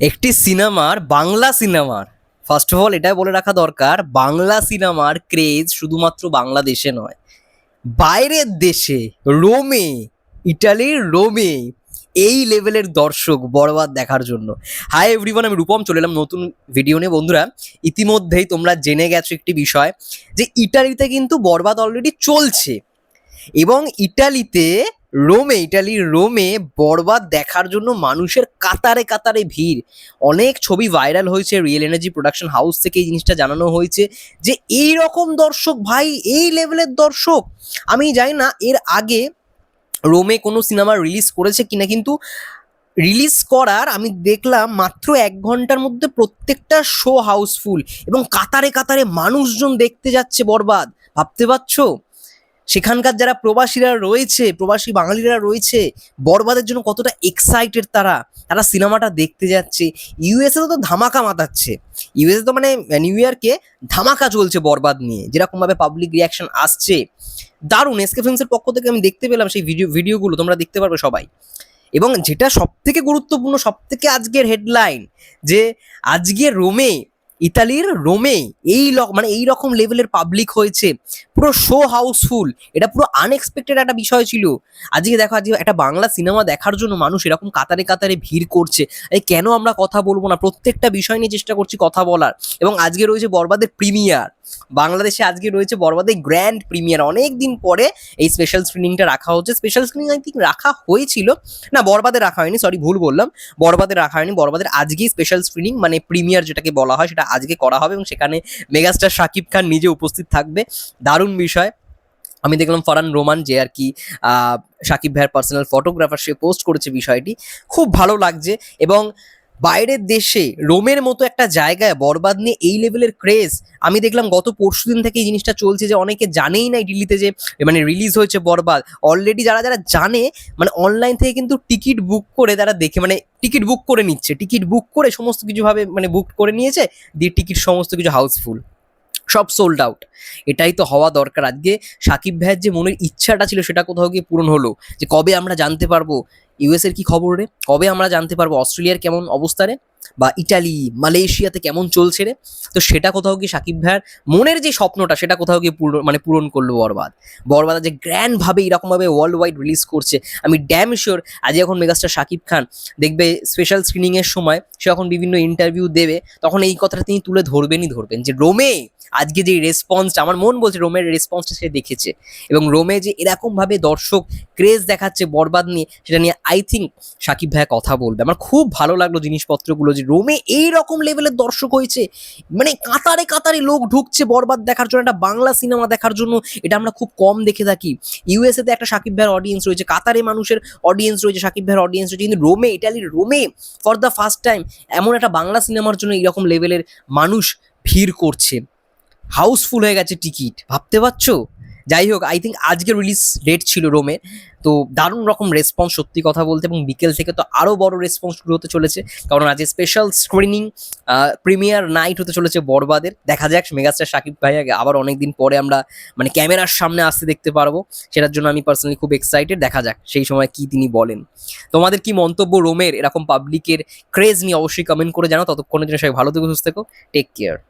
একটি সিনেমার বাংলা সিনেমার। ফার্স্ট অফ অল এটাই বলে রাখা দরকার, বাংলা সিনেমার ক্রেজ শুধুমাত্র বাংলাদেশে নয়। বাইরের দেশে, রোমে, ইটালির রোমে, এই লেভেলের দর্শক বরবাদ দেখার জন্য। হাই এভরিওয়ান আমি রূপম, চলে এলাম নতুন ভিডিও নিয়ে। বন্ধুরা, ইতিমধ্যেই তোমরা জেনে গেছো একটি বিষয়, যে ইটালিতে কিন্তু বরবাদ অলরেডি চলছে। এবং ইটালিতে রোমে, ইটালির রোমে বরবাদ দেখার জন্য মানুষের কাতারে কাতারে ভিড়। অনেক ছবি ভাইরাল হয়েছে রিয়েল এনার্জি প্রোডাকশন হাউস থেকে এই জিনিসটা জানানো হয়েছে যে এই রকম দর্শক, ভাই, এই লেভেলের দর্শক, আমি জানি না এর আগে রোমে কোনো সিনেমা রিলিজ করেছে কিনা, কিন্তু রিলিজ করার আমি দেখলাম মাত্র এক ঘণ্টার মধ্যে প্রত্যেকটা শো হাউসফুল এবং কাতারে কাতারে মানুষজন দেখতে যাচ্ছে বরবাদ। ভাবতে পারছ? সেখানকার যারা প্রবাসীরা রয়েছে, প্রবাসী বাঙালিরা রয়েছে বরবাদের জন্য কতটা এক্সাইটেড তারা তারা সিনেমাটা দেখতে যাচ্ছে। ইউএসএ তো ধামাকা মাতাচ্ছে। ইউএসএ তো মানে নিউ ইয়ারকে ধামাকা চলছে বরবাদ নিয়ে। যেরকমভাবে পাবলিক রিয়াকশন আসছে। দারুণ এসকে ফিল্মসের পক্ষ থেকে আমি দেখতে পেলাম সেই ভিডিও ভিডিওগুলো তোমরা দেখতে পারবে সবাই। এবং যেটা সব থেকে গুরুত্বপূর্ণ সব থেকে আজকের হেডলাইন যে, আজকে রোমে ইতালির রোমে এই মানে এই রকম লেভেলের পাবলিক হয়েছে। পুরো শো হাউসফুল এটা পুরো আনএক্সপেক্টেড একটা বিষয় ছিল। আজকে দেখো, আজকে একটা বাংলা সিনেমা দেখার জন্য মানুষ এরকম কাতারে কাতারে ভিড় করছে। কেন আমরা কথা বলব না? প্রত্যেকটা বিষয় নিয়ে চেষ্টা করছি কথা বলার। এবং আজকে রয়েছে বরবাদের প্রিমিয়ার বাংলাদেশে আজকে রয়েছে বরবাদের গ্র্যান্ড প্রিমিয়ার অনেক দিন পরে এই স্পেশাল স্ক্রিনিংটা রাখা হচ্ছে। স্পেশাল স্ক্রিনিং আই থিঙ্ক রাখা হয়েছিল। না, বরবাদে রাখা হয়নি সরি ভুল বললাম। বরবাদে রাখা হয়নি। বরবাদের আজকেই স্পেশাল স্ক্রিনিং মানে প্রিমিয়ার যেটাকে বলা হয়, সেটা আজকে করা হবে এবং সেখানে মেগাস্টার শাকিব খান নিজে উপস্থিত থাকবে। দারুণ বিষয়। আমি দেখলাম ফরান রোমান যে আর কি সাকিব ভাইয়ের পার্সোনাল ফটোগ্রাফার সে পোস্ট করেছে বিষয়টি। খুব ভালো লাগছে এবং বাইরের দেশে রোমের মতো একটা জায়গায় বরবাদ নিয়ে এই লেভেলের ক্রেজ আমি দেখলাম গত পরশু দিন থেকে এই জিনিসটা চলছে যে অনেকে জানেই না দিল্লিতে যে মানে রিলিজ হয়েছে বরবাদ। অলরেডি যারা যারা জানে মানে অনলাইন থেকে কিন্তু টিকিট বুক করে তারা দেখে মানে টিকিট বুক করে নিচ্ছে। টিকিট বুক করে সমস্ত কিছুভাবে মানে বুক করে নিয়েছে, দিয়ে টিকিট সমস্ত কিছু হাউসফুল সব সোল্ড আউট এটাই তো হওয়া দরকার। আজকে সাকিব ভাইয়ের যে মনের ইচ্ছাটা ছিল সেটা কোথাও গিয়ে পূরণ হলো। যে কবে আমরা জানতে পারব? ইউএসের কি খবর রে? কবে আমরা জানতে পারব? অস্ট্রেলিয়ার কেমন অবস্থা রে? বা ইটালি, মালয়েশিয়াতে কেমন চলছে রে? তো সেটা কোথাও গিয়ে সাকিব ভাইয়ার মনের যে স্বপ্নটা, সেটা কোথাও গিয়ে পূর্ণ মানে পূরণ করল বরবাদ। বরবাদ যে গ্র্যান্ড ভাবে এরকমভাবে ওয়ার্ল্ড ওয়াইড রিলিজ করছে, আমি ড্যাম শিওর আজ এখন মেগাস্টার সাকিব খান দেখবে স্পেশাল স্ক্রিনিং এর সময়, সে যখন বিভিন্ন ইন্টারভিউ দেবে, তখন এই কথাটা তিনি তুলে ধরবেনই ধরবেন যে রোমে আজকে যে রেসপন্সটা আমার মন বলছে রোমের রেসপন্সটা সে দেখেছে। এবং রোমে যে এরকমভাবে দর্শক ক্রেজ দেখাচ্ছে বরবাদ নিয়ে, সেটা নিয়ে আই থিঙ্ক সাকিব ভাইয়া কথা বলবে। আমার খুব ভালো লাগল জিনিসপত্রগুলো যে রোমে এই রকম লেভেলের দর্শক হয়েছে। মানে কাতারে কাতারে লোক ঢুকছে বরবাদ দেখার জন্য, একটা বাংলা সিনেমা দেখার জন্য। এটা আমরা খুব কম দেখে থাকি। ইউএসএতে একটা সাকিব ভাইয়ের অডিয়েন্স রয়েছে, কাতারে মানুষের অডিয়েন্স রয়েছে, সাকিব ভাইয়ের অডিয়েন্স রয়েছে। কিন্তু রোমে, ইটালির রোমে ফর দ্য ফার্স্ট টাইম এমন একটা বাংলা সিনেমার জন্য এইরকম লেভেলের মানুষ ভিড় করছে। হাউসফুল হয়ে গেছে টিকিট ভাবতে পারছ? যাই হোক আই থিঙ্ক আজকে রিলিজ ডেট ছিল রোমে তো দারুণ রকম রেসপন্স সত্যি কথা বলতে, এবং বিকেল থেকে তো আরও বড় রেসপন্স শুরু হতে চলেছে। কারণ আজকে স্পেশাল স্ক্রিনিং প্রিমিয়ার নাইট হতে চলেছে বরবাদের দেখা যাক মেগাস্টার শাকিব ভাই আবার অনেকদিন পরে আমরা মানে ক্যামেরার সামনে আসতে দেখতে পারব। সেটার জন্য আমি পার্সোনালি খুব এক্সাইটেড দেখা যাক, সেই সময় কি তিনি বলেন। তোমাদের কি মন্তব্য রোমের? এরকম পাবলিকের ক্রেজ নিয়ে অবশ্যই কমেন্ট করে জানাও। ততক্ষণের জন্য সবাই ভালো থেকো, সুস্থ থেকো। Take care